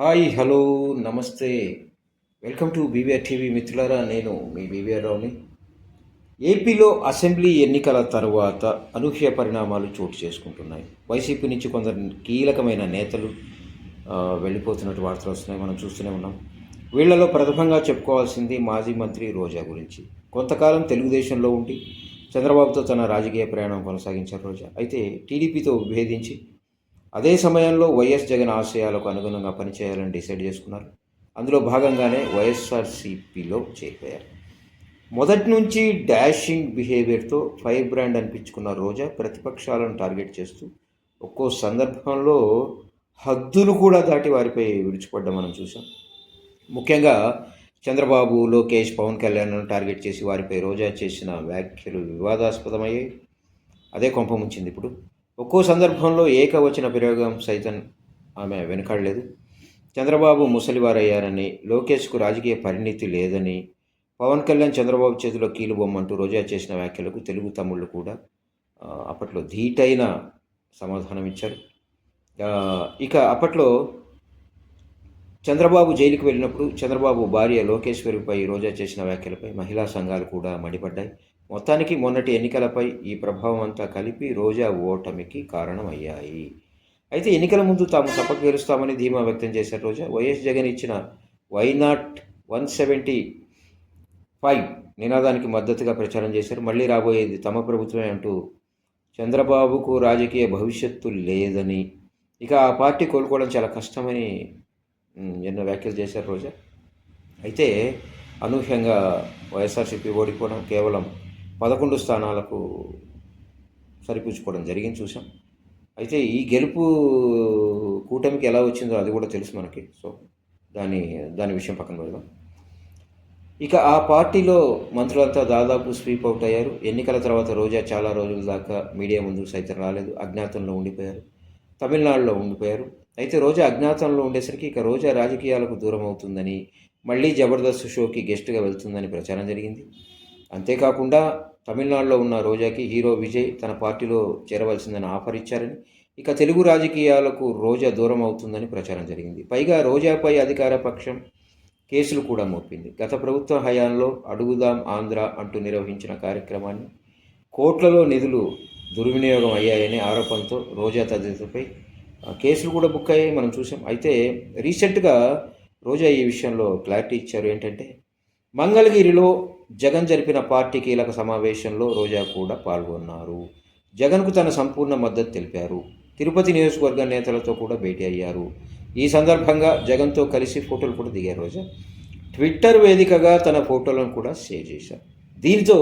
Hi hello నమస్తే. Welcome to BVR TV మిత్రులారా నేను మీ బీవీఆర్ రావుని. ఏపీలో అసెంబ్లీ ఎన్నికల తర్వాత అనూహ్య పరిణామాలు చోటు చేసుకుంటున్నాయి. వైసీపీ నుంచి కొందరు కీలకమైన నేతలు వెళ్ళిపోతున్నట్టు వార్తలు వస్తున్నాయి. మనం చూస్తూనే ఉన్నాం. వీళ్ళలో ప్రథమంగా చెప్పుకోవాల్సింది మాజీ మంత్రి రోజా గురించి. కొంతకాలం తెలుగుదేశంలో ఉండి చంద్రబాబుతో తన రాజకీయ ప్రయాణం కొనసాగించారు రోజా. అయితే టీడీపీతో విభేదించి అదే సమయంలో వైఎస్ జగన్ ఆశయాలకు అనుగుణంగా పనిచేయాలని డిసైడ్ చేసుకున్నారు. అందులో భాగంగానే వైఎస్ఆర్సీపీలో చేరిపోయారు. మొదటి నుంచి డాషింగ్ బిహేవియర్తో ఫైర్ బ్రాండ్ అనిపించుకున్న రోజా ప్రతిపక్షాలను టార్గెట్ చేస్తూ ఒక్కో సందర్భంలో హద్దులు కూడా దాటి వారిపై విడిచిపడ్డం మనం చూసాం ముఖ్యంగా చంద్రబాబు లోకేష్ పవన్ కళ్యాణ్ను టార్గెట్ చేసి వారిపై రోజా చేసిన వ్యాఖ్యలు వివాదాస్పదమయ్యాయి. అదే కొంప ముంచింది ఇప్పుడు. ఒక్కో సందర్భంలో ఏకవచన ప్రయోగం సైతం ఆమె వెనకాడలేదు. చంద్రబాబు ముసలివారయ్యారని లోకేష్కు రాజకీయ పరిణితి లేదని పవన్ కళ్యాణ్ చంద్రబాబు చేతిలో కీలుబొమ్మంటూ రోజా చేసిన వ్యాఖ్యలకు తెలుగు తమ్ముళ్ళు కూడా అప్పట్లో ధీటైన సమాధానం ఇచ్చారు. ఇక అప్పట్లో చంద్రబాబు జైలుకు వెళ్ళినప్పుడు చంద్రబాబు భార్య లోకేశ్వరిపై రోజా చేసిన వ్యాఖ్యలపై మహిళా సంఘాలు కూడా మండిపడ్డాయి. మొత్తానికి మొన్నటి ఎన్నికలపై ఈ ప్రభావం అంతా కలిపి రోజా ఓటమికి కారణమయ్యాయి. అయితే ఎన్నికల ముందు తాము తప్పక గెలుస్తామని ధీమా వ్యక్తం చేశారు రోజా. వైఎస్ జగన్ ఇచ్చిన why not one seventy five నినాదానికి మద్దతుగా ప్రచారం చేశారు. మళ్ళీ రాబోయేది తమ ప్రభుత్వమే అంటూ చంద్రబాబుకు రాజకీయ భవిష్యత్తు లేదని. ఇక ఆ పార్టీ కోలుకోవడం చాలా కష్టమని ఎన్నో వ్యాఖ్యలు చేశారు రోజా. అయితే అనూహ్యంగా వైఎస్ఆర్సీపీ ఓడిపోవడం కేవలం పదకొండు స్థానాలకు సరిపుచ్చుకోవడం జరిగింది చూసాం అయితే ఈ గెలుపు కూటమికి ఎలా వచ్చిందో అది కూడా తెలుసు మనకి. సో దాని దాని విషయం పక్కన పెడదాం. ఇక ఆ పార్టీలో మంత్రులంతా దాదాపు స్వీప్ అవుట్ అయ్యారు. ఎన్నికల తర్వాత రోజా చాలా రోజుల దాకా మీడియా ముందుకు సైతం రాలేదు. అజ్ఞాతంలో ఉండిపోయారు. తమిళనాడులో ఉండిపోయారు. అయితే రోజా అజ్ఞాతంలో ఉండేసరికి ఇక రోజా రాజకీయాలకు దూరం అవుతుందని మళ్ళీ జబర్దస్త్ షోకి గెస్ట్గా వెళ్తుందని ప్రచారం జరిగింది. అంతేకాకుండా తమిళనాడులో ఉన్న రోజాకి హీరో విజయ్ తన పార్టీలో చేరవలసిందని ఆఫర్ ఇచ్చారని. ఇక తెలుగు రాజకీయాలకు రోజా దూరం అవుతుందని ప్రచారం జరిగింది. పైగా రోజాపై అధికార పక్షం కేసులు కూడా మోపింది. గత ప్రభుత్వ హయాంలో అడుగుదాం ఆంధ్ర అంటూ నిర్వహించిన కార్యక్రమాన్ని కోట్లలో నిధులు దుర్వినియోగం అయ్యాయనే ఆరోపణతో రోజా తదితరులపై కేసులు కూడా బుక్ అయ్యాయి మనం చూసాం. అయితే రీసెంట్గా రోజా ఈ విషయంలో క్లారిటీ ఇచ్చారు ఏంటంటే మంగళగిరిలో జగన్ జరిపిన పార్టీ కీలక సమావేశంలో రోజా కూడా పాల్గొన్నారు. జగన్కు తన సంపూర్ణ మద్దతు తెలిపారు. తిరుపతి నియోజకవర్గ నేతలతో కూడా భేటీ అయ్యారు. ఈ సందర్భంగా జగన్తో కలిసి ఫోటోలు కూడా దిగారు రోజా. ట్విట్టర్ వేదికగా తన ఫోటోలను కూడా షేర్ చేశారు. దీంతో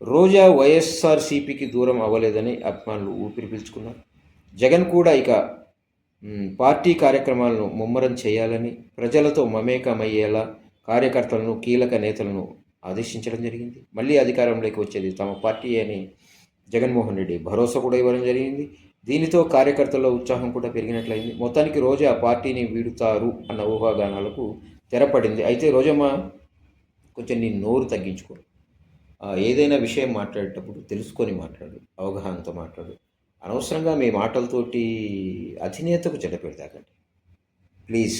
రోజా వైఎస్ఆర్సీపీకి దూరం అవ్వలేదని అభిమానులు ఊపిరి పీల్చుకున్నారు. జగన్ కూడా ఇక పార్టీ కార్యక్రమాలను ముమ్మరం చేయాలని ప్రజలతో మమేకమయ్యేలా కార్యకర్తలను కీలక నేతలను ఆదేశించడం జరిగింది. మళ్ళీ అధికారంలోకి వచ్చేది తమ పార్టీ అని జగన్మోహన్ రెడ్డి. భరోసా కూడా ఇవ్వడం జరిగింది. దీనితో కార్యకర్తల్లో ఉత్సాహం కూడా పెరిగినట్లయింది. మొత్తానికి రోజా పార్టీని వీడుతారు అన్న ఊహాగానాలకు తెరపడింది. అయితే రోజమ్మ కొంచెం నీ నోరు తగ్గించుకో. ఏదైనా విషయం మాట్లాడేటప్పుడు తెలుసుకొని మాట్లాడు. అవగాహనతో మాట్లాడు. అనవసరంగా మీ మాటలతోటి అధినేతకు చెడ్డ పెడతాకండి. ప్లీజ్.